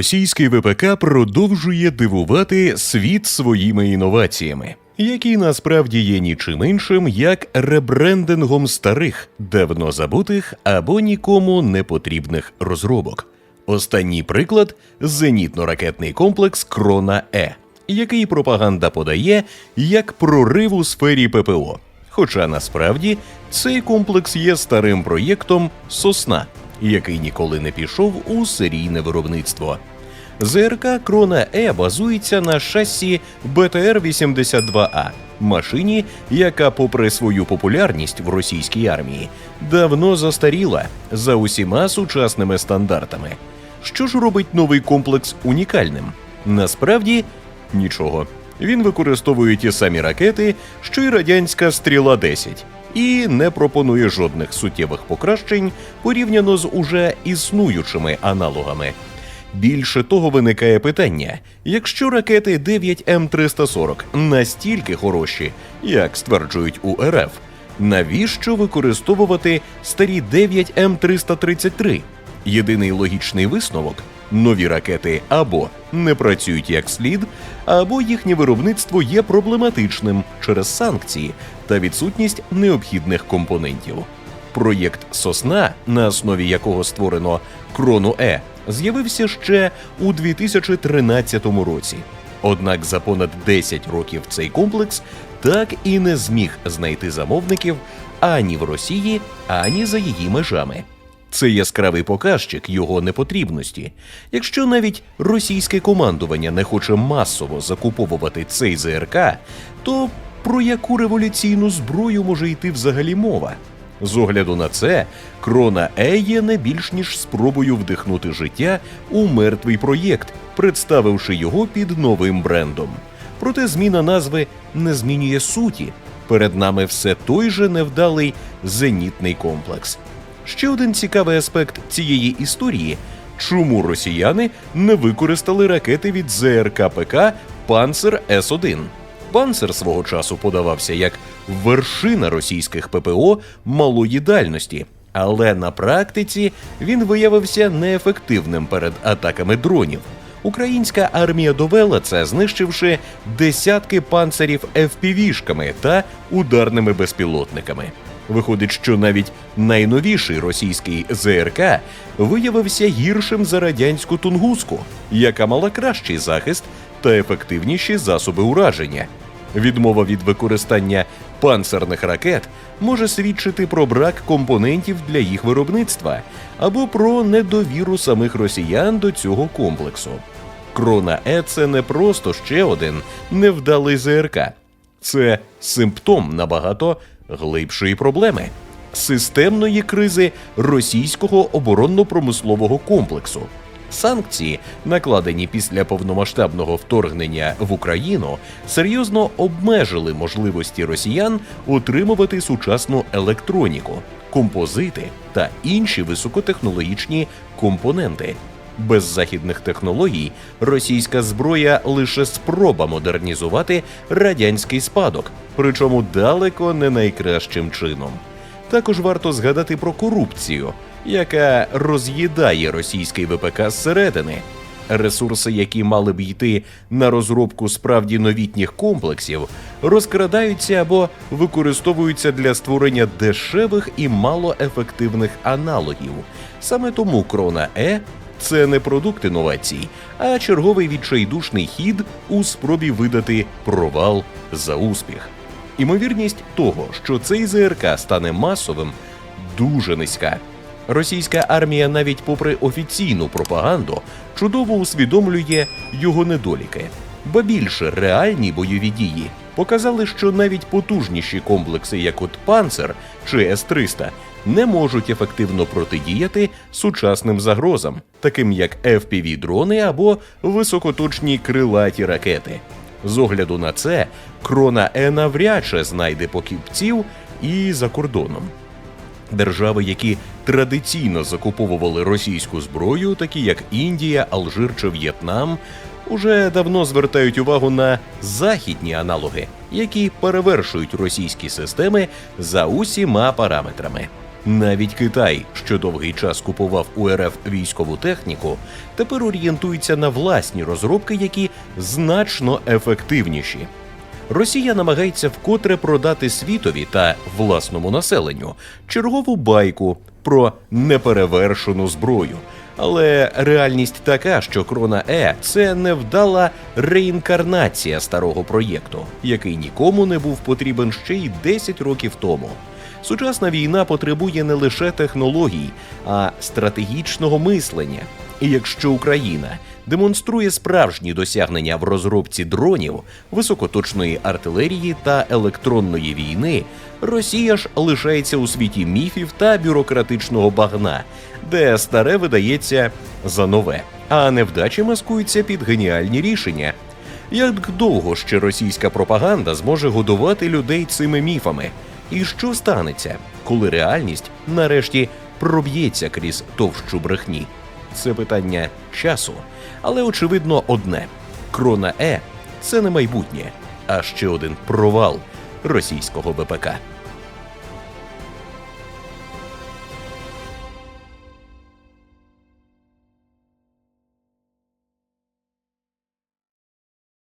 Російський ВПК продовжує дивувати світ своїми інноваціями, які насправді є нічим іншим, як ребрендингом старих, давно забутих або нікому не потрібних розробок. Останній приклад зенітно-ракетний комплекс Крона Е, який пропаганда подає як прорив у сфері ППО. Хоча насправді цей комплекс є старим проєктом Сосна, який ніколи не пішов у серійне виробництво. ЗРК Крона Е базується на шасі БТР-82А, машині, яка, попри свою популярність в російській армії, давно застаріла за усіма сучасними стандартами. Що ж робить новий комплекс унікальним? Насправді нічого. Він використовує ті самі ракети, що й радянська стріла 10 і не пропонує жодних суттєвих покращень порівняно з уже існуючими аналогами. Більше того, виникає питання: якщо ракети 9М340 настільки хороші, як стверджують у РФ, навіщо використовувати старі 9М333? Єдиний логічний висновок нові ракети або не працюють як слід, або їхнє виробництво є проблематичним через санкції та відсутність необхідних компонентів. Проєкт Сосна, на основі якого створено Крону Е, з'явився ще у 2013 році. Однак за понад 10 років цей комплекс так і не зміг знайти замовників ані в Росії, ані за її межами. Це яскравий показчик його непотрібності. Якщо навіть російське командування не хоче масово закуповувати цей ЗРК, то про яку революційну зброю може йти взагалі мова? З огляду на це, Крона Е є не більш ніж спробою вдихнути життя у мертвий проєкт, представивши його під новим брендом. Проте зміна назви не змінює суті. Перед нами все той же невдалий зенітний комплекс. Ще один цікавий аспект цієї історії: чому росіяни не використали ракети від ЗРК ПК Панцер С-1? Панцер свого часу подавався як вершина російських ППО малої дальності, але на практиці він виявився неефективним перед атаками дронів. Українська армія довела це, знищивши десятки панцерів FPV-шками та ударними безпілотниками. Виходить, що навіть найновіший російський ЗРК виявився гіршим за радянську тунгуску, яка мала кращий захист та ефективніші засоби ураження. Відмова від використання панцерних ракет може свідчити про брак компонентів для їх виробництва або про недовіру самих росіян до цього комплексу. Крона Е це не просто ще один невдалий ЗРК, це симптом набагато глибшої проблеми системної кризи російського оборонно-промислового комплексу. Санкції, накладені після повномасштабного вторгнення в Україну, серйозно обмежили можливості росіян отримувати сучасну електроніку, композити та інші високотехнологічні компоненти. Без західних технологій російська зброя лише спроба модернізувати радянський спадок, причому далеко не найкращим чином. Також варто згадати про корупцію, яка роз'їдає російський ВПК зсередини. Ресурси, які мали б йти на розробку справді новітніх комплексів, розкрадаються або використовуються для створення дешевих і малоефективних аналогів. Саме тому крона Е це не продукт інновацій, а черговий відчайдушний хід у спробі видати провал за успіх. Імовірність того, що цей ЗРК стане масовим, дуже низька. Російська армія, навіть попри офіційну пропаганду, чудово усвідомлює його недоліки, ба більше реальні бойові дії показали, що навіть потужніші комплекси, як от Панцер чи С-300, не можуть ефективно протидіяти сучасним загрозам, таким як FPV-дрони або високоточні крилаті ракети. З огляду на це, крона Е навряд чи знайде покупців і за кордоном. Держави, які традиційно закуповували російську зброю, такі як Індія, Алжир чи В'єтнам, уже давно звертають увагу на західні аналоги, які перевершують російські системи за усіма параметрами. Навіть Китай, що довгий час купував у РФ військову техніку, тепер орієнтується на власні розробки, які значно ефективніші. Росія намагається вкотре продати світові та власному населенню чергову байку про неперевершену зброю. Але реальність така, що Крона Е це невдала реінкарнація старого проєкту, який нікому не був потрібен ще й 10 років тому. Сучасна війна потребує не лише технологій, а стратегічного мислення. І якщо Україна демонструє справжні досягнення в розробці дронів, високоточної артилерії та електронної війни, Росія ж лишається у світі міфів та бюрократичного багна, де старе видається за нове, а невдачі маскуються під геніальні рішення. Як довго ще російська пропаганда зможе годувати людей цими міфами? І що станеться, коли реальність нарешті проб'ється крізь товщу брехні? Це питання часу, але очевидно одне: крона Е це не майбутнє, а ще один провал російського ВПК.